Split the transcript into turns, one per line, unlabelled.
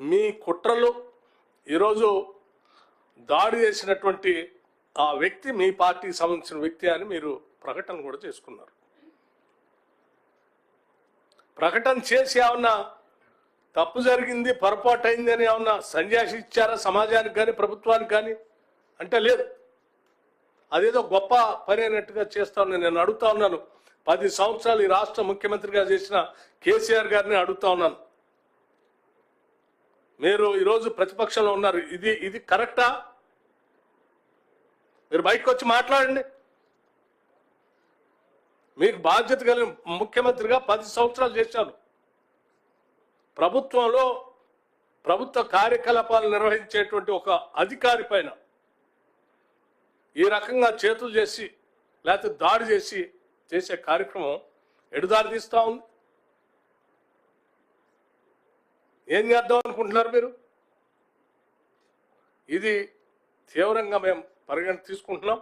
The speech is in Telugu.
మీ కుట్రలు ఈరోజు దాడి చేసినటువంటి ఆ వ్యక్తి మీ పార్టీకి సంబంధించిన వ్యక్తి అని మీరు ప్రకటన కూడా చేసుకున్నారు. ప్రకటన చేసి ఏమన్నా తప్పు జరిగింది పొరపాటు అయింది అని ఏమన్నా సన్యాసి ఇచ్చారా సమాజానికి కానీ ప్రభుత్వానికి కానీ? అంటే లేదు. అదేదో గొప్ప పని అయినట్టుగా చేస్తా ఉన్నాను. నేను అడుగుతా ఉన్నాను. పది సంవత్సరాలు ఈ రాష్ట్ర ముఖ్యమంత్రిగా చేసిన కేసీఆర్ గారిని అడుగుతా ఉన్నాను. మీరు ఈరోజు ప్రతిపక్షంలో ఉన్నారు. ఇది ఇది కరెక్టా? మీరు బయటకు వచ్చి మాట్లాడండి. మీకు బాధ్యత కలిగిన ముఖ్యమంత్రిగా పది సంవత్సరాలు చేశాను ప్రభుత్వంలో ప్రభుత్వ కార్యకలాపాలు నిర్వహించేటువంటి ఒక అధికారి పైన ఈ రకంగా చేతులు చేసి లేకపోతే దాడి చేసి చేసే కార్యక్రమం ఎడుదారి తీస్తా ఉంది. ఏం చేద్దాం? అనుకుంటున్నారు మీరు? ఇది తీవ్రంగా మేము పరిగణ తీసుకుంటున్నాం.